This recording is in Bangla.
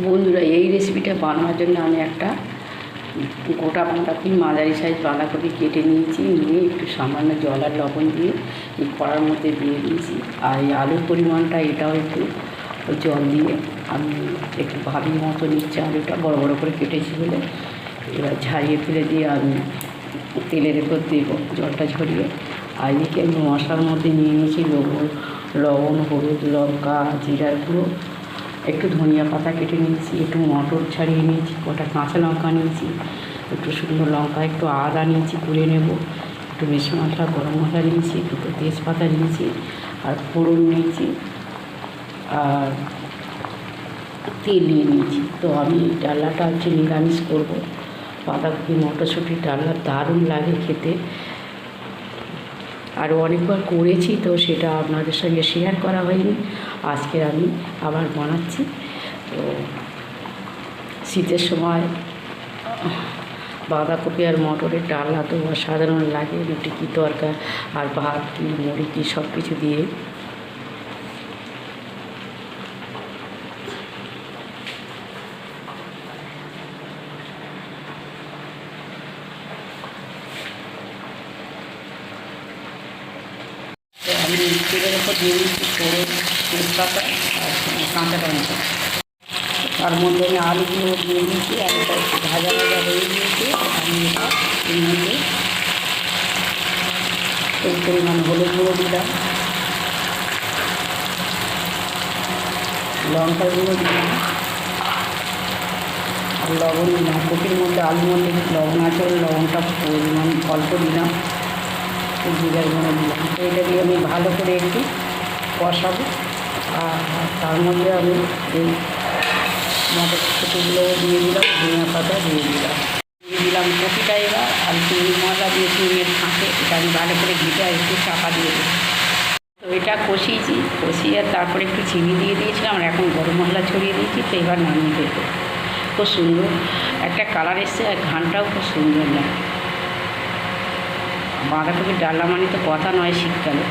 বন্ধুরা, এই রেসিপিটা বানানোর জন্য আমি একটা গোটা বাঁধাকপি মাঝারি সাইজ বাঁধাকপি কেটে নিয়েছি, নিয়ে একটু সামান্য জল আর লবণ দিয়ে এই কড়ার মধ্যে দিয়ে দিয়েছি। আর এই আলুর পরিমাণটা এটাও একটু জল দিয়ে আমি একটু ভাবির মতো নিচ্ছি আলুটা, বড় বড় করে কেটেছি বলে। এবার ঝারিয়ে ফেলে দিয়ে আমি তেলের উপর দেব জলটা ঝরিয়ে। আর এদিকে আমি মশলার মধ্যে নিয়ে নিয়েছি লবণ লবণ, হলুদ, লঙ্কা, জিরার গুঁড়ো। একটু ধনিয়া পাতা কেটে নিয়েছি, একটু মটর ছাড়িয়ে নিয়েছি, কটা কাঁচা লঙ্কা নিয়েছি, একটু শুকনো লঙ্কা, একটু আদা নিয়েছি কুড়ে নেব, একটু বেশি মশলা গরম মশলা নিয়েছি, দুটো তেজপাতা নিয়েছি, আর ফোড়ন নিয়েছি, আর তেল নিয়ে নিয়েছি। তো আমি এই ডালনাটা হচ্ছে নিরামিষ করব। বাঁধাকপি, মটরশুঁটি ডালনা দারুণ লাগে খেতে। আরও অনেকবার করেছি, তো সেটা আপনাদের সঙ্গে শেয়ার করা হয়নি। আজকে আমি আবার বানাচ্ছি। তো শীতের সময় বাঁধাকপি আর মটরের ডালনা তো সাধারণ লাগে, রুটি কি তরকার, আর ভাত কি, মুড়ি কি সব কিছু দিয়ে। তো আমি তেলের উপর দিয়ে দিচ্ছি ফোড়ন তেজপাতা আর কাঁচা লঙ্কা তার মধ্যে আমি আলুগুলো দিয়ে দিয়েছি আলুটা একটু ভাজা ভাজা হয়ে গিয়েছে আমি এটা এর মধ্যে এই পরিমাণ হলুদ গুঁড়ো দিলাম লঙ্কা গুঁড়ো দিলাম আর লবণ দিলাম কপির মধ্যে আলুর মধ্যে লবণ আছে ওই লবণটা পরিমাণ অল্প দিলাম একটু জিরার গুঁড়ো দিলাম এটা দিয়ে আমি ভালো করে একটু কষাবো আর তার মধ্যে আমি এই মটরশুঁটিগুলো দিয়ে দিলাম, ধনিয়া পাতা দিয়ে দিলাম। দিয়ে দিলাম কপিটা এবার, আর চিংড়ি মশলা দিয়ে চিংড়ির ফাঁকে, এটা আমি ভালো করে ঘিটা একটু চাপা দিয়ে দিই তো এটা কষিয়েছি, কষিয়ে তারপরে একটু চিনি দিয়ে দিয়েছিলাম, আর এখন গরম মশলা ছড়িয়ে দিয়েছি, তো এবার নামিয়ে দেবো। খুব সুন্দর একটা কালার এসছে, আর ঘানটাও খুব সুন্দর লাগে। বাঁধাকপির ডালা মানে তো কথা নয় শীতকালে।